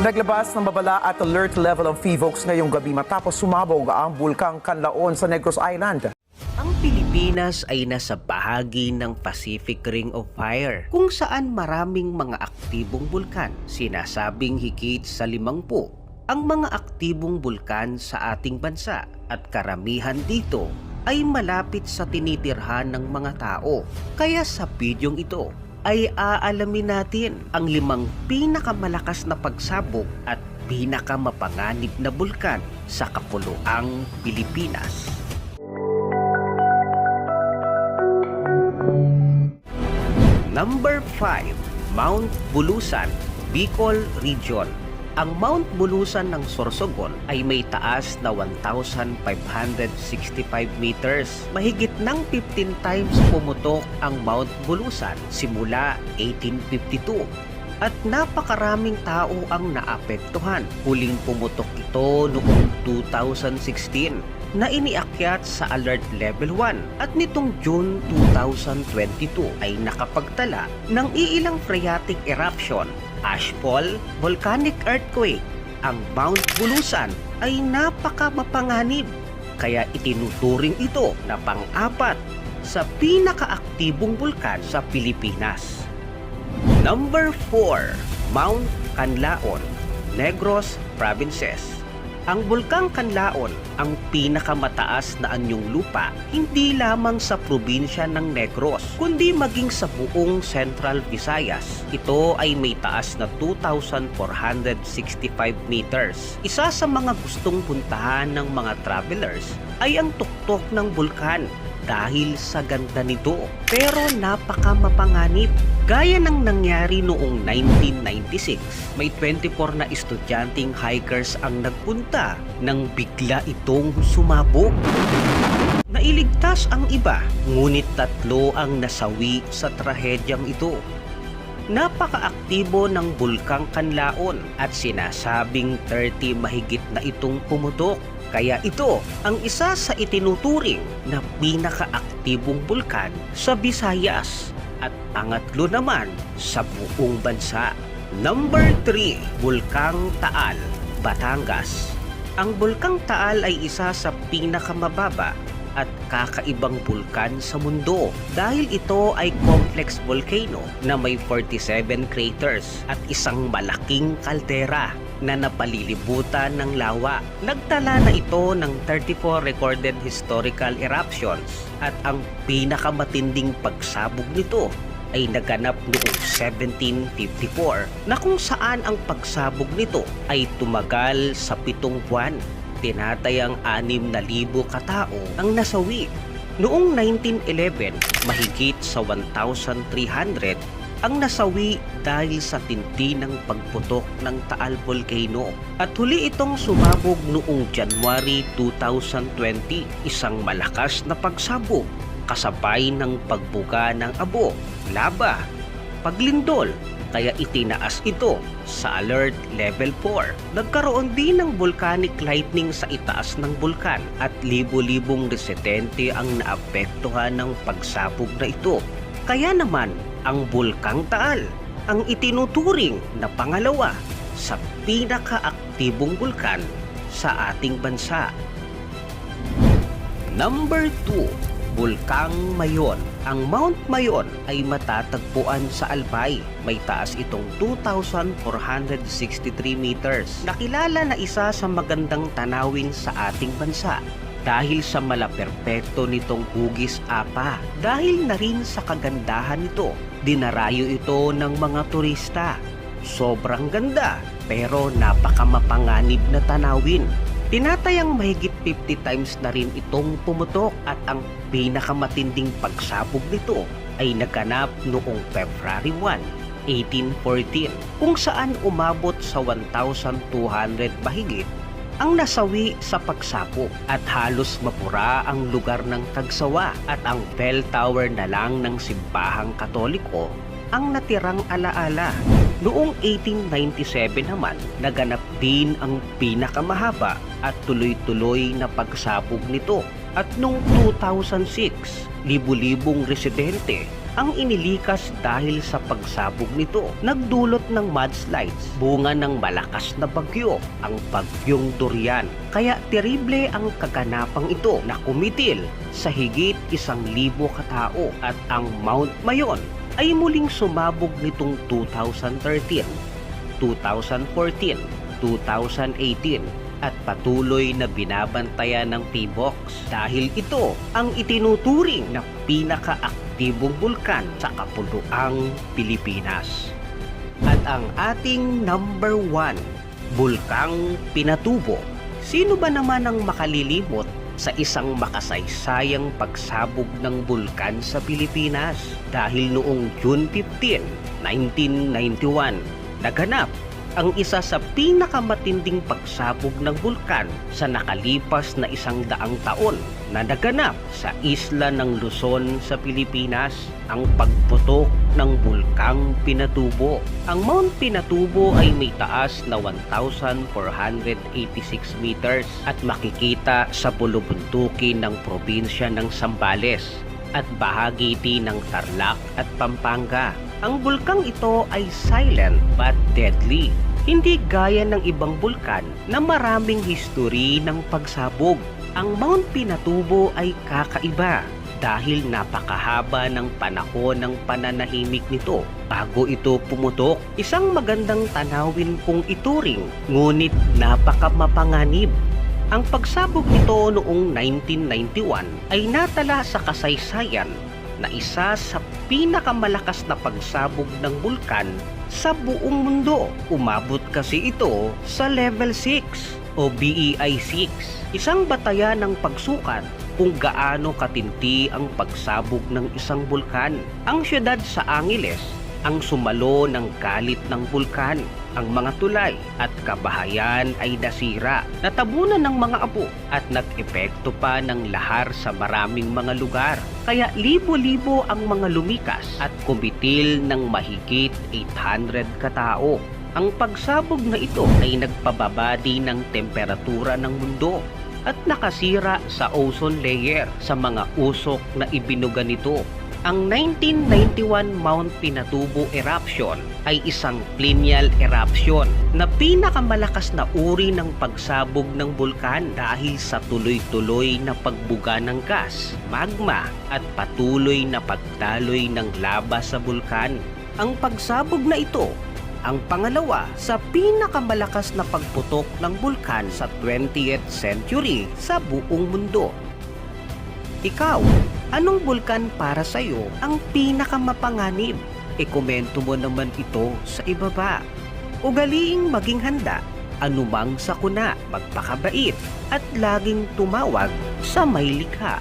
Naglabas ng babala at alert level ang FIVOX ngayong gabi matapos sumabog ang bulkang Kanlaon sa Negros Island. Ang Pilipinas ay nasa bahagi ng Pacific Ring of Fire kung saan maraming mga aktibong bulkan. Sinasabing higit sa limangpu ang mga aktibong bulkan sa ating bansa at karamihan dito ay malapit sa tinitirhan ng mga tao. Kaya sa bidyong ito ay aalamin natin ang limang pinakamalakas na pagsabog at pinakamapanganib na bulkan sa kapuluang Pilipinas. Number 5, Mount Bulusan, Bicol Region. Ang Mount Bulusan ng Sorsogon ay may taas na 1,565 meters. Mahigit ng 15 times pumutok ang Mount Bulusan simula 1852 at napakaraming tao ang naapektuhan. Huling pumutok ito noong 2016 na iniakyat sa Alert Level 1 at nitong June 2022 ay nakapagtala ng iilang phreatic eruption, ashfall, volcanic earthquake. Ang Mount Bulusan ay napakamapanganib kaya itinuturing ito na pang-apat sa pinakaaktibong bulkan sa Pilipinas. Number 4, Mount Canlaon, Negros Provinces. Ang Bulkang Canlaon ang pinakamataas na anyong lupa hindi lamang sa probinsya ng Negros kundi maging sa buong Central Visayas. Ito ay may taas na 2,465 meters. Isa sa mga gustong puntahan ng mga travelers ay ang tuktok ng bulkan dahil sa ganda nito. Pero napaka mapanganib. Gaya ng nangyari noong 1996, may 24 na estudyanteng hikers ang nagpunta nang bigla itong sumabog. Nailigtas ang iba, ngunit tatlo ang nasawi sa trahedyang ito. Napakaaktibo ng Bulkang Kanlaon at sinasabing 30 mahigit na itong pumutok. Kaya ito ang isa sa itinuturing na pinakaaktibong bulkan sa Visayas at pangatlo naman sa buong bansa. Number 3, Bulkang Taal, Batangas. Ang Bulkang Taal ay isa sa pinakamababa at kakaibang bulkan sa mundo dahil ito ay complex volcano na may 47 craters at isang malaking kaldera na napalilibutan ng lawa. Nagtala na ito ng 34 recorded historical eruptions at ang pinakamatinding pagsabog nito ay naganap noong 1754 na kung saan ang pagsabog nito ay tumagal sa pitong buwan tinatayang 6,000 katao ang nasawi. Noong 1911, mahigit sa 1,300 ang nasawi dahil sa tinti ng pagputok ng Taal Volcano. At huli itong sumabog noong January 2020, isang malakas na pagsabog kasabay ng pagbuga ng abo, laba, paglindol, kaya itinaas ito sa Alert Level 4. Nagkaroon din ng volcanic lightning sa itaas ng bulkan at libo-libong residente ang naapektuhan ng pagsabog na ito. Kaya naman, ang Bulkang Taal ang itinuturing na pangalawa sa pinakaaktibong bulkan sa ating bansa. Number 2, Bulkang Mayon. Ang Mount Mayon ay matatagpuan sa Albay. May taas itong 2,463 meters. Nakilala na isa sa magandang tanawin sa ating bansa dahil sa malaperpekto nitong hugis apa. Dahil na rin sa kagandahan nito, dinarayo ito ng mga turista. Sobrang ganda pero napakamapanganib na tanawin. Tinatayang mahigit 50 times na rin itong pumutok at ang pinakamatinding pagsabog nito ay naganap noong February 1, 1814 kung saan umabot sa 1,200 mahigit ang nasawi sa pagsapok at halos mapura ang lugar ng Tagsawa at ang bell tower na lang ng simbahang katoliko ang natirang alaala. Noong 1897 naman, naganap din ang pinakamahaba at tuloy-tuloy na pagsabog nito. At noong 2006, libu-libong residente ang inilikas dahil sa pagsabog nito. Nagdulot ng mudslides, bunga ng malakas na bagyo, ang bagyong Dorian. Kaya terrible ang kaganapang ito na kumitil sa higit isang libo katao at ang Mount Mayon ay muling sumabog nitong 2013, 2014, 2018 at patuloy na binabantayan ng PBOX dahil ito ang itinuturing na pinakaaktibong bulkan sa kapuluang Pilipinas. At ang ating number one, Bulkang Pinatubo. Sino ba naman ang makalilimot sa isang makasaysayang pagsabog ng bulkan sa Pilipinas? Dahil noong June 15, 1991, naganap ang isa sa pinakamatinding pagsabog ng bulkan sa nakalipas na isang daang taon na naganap sa isla ng Luzon sa Pilipinas ang pagputok ng bulkang Pinatubo. Ang Mount Pinatubo ay may taas na 1,486 meters at makikita sa bulubuntukin ng probinsya ng Sambales at bahagi din ng Tarlac at Pampanga. Ang bulkang ito ay silent but deadly. Hindi gaya ng ibang bulkan na maraming history ng pagsabog. Ang Mount Pinatubo ay kakaiba dahil napakahaba ng panahon ng pananahimik nito bago ito pumutok. Isang magandang tanawin kung ituring, ngunit napakamapanganib. Ang pagsabog nito noong 1991 ay natala sa kasaysayan na isa sa pinakamalakas na pagsabog ng bulkan sa buong mundo. Umabot kasi ito sa level 6 o BEI 6, isang batayan ng pagsukat kung gaano katinti ang pagsabog ng isang bulkan. Ang syudad sa Angeles ang sumalo ng galit ng bulkan. Ang mga tulay at kabahayan ay nasira, natabunan ng mga apo at nag-epekto pa ng lahar sa maraming mga lugar. Kaya libo-libo ang mga lumikas at kumitil ng mahigit 800 katao. Ang pagsabog na ito ay nagpababa din ng temperatura ng mundo at nakasira sa ozone layer sa mga usok na ibinuga nito. Ang 1991 Mount Pinatubo eruption ay isang lineal eruption na pinakamalakas na uri ng pagsabog ng bulkan dahil sa tuloy-tuloy na pagbuga ng gas, magma at patuloy na pagdaloy ng laba sa bulkan. Ang pagsabog na ito ang pangalawa sa pinakamalakas na pagputok ng bulkan sa 20th century sa buong mundo. Ikaw, anong bulkan para sa iyo ang pinakamapanganib? Ikomento mo naman ito sa ibaba. Ugaliing maging handa, anumang sakuna, magpakabait at laging tumawag sa may likha.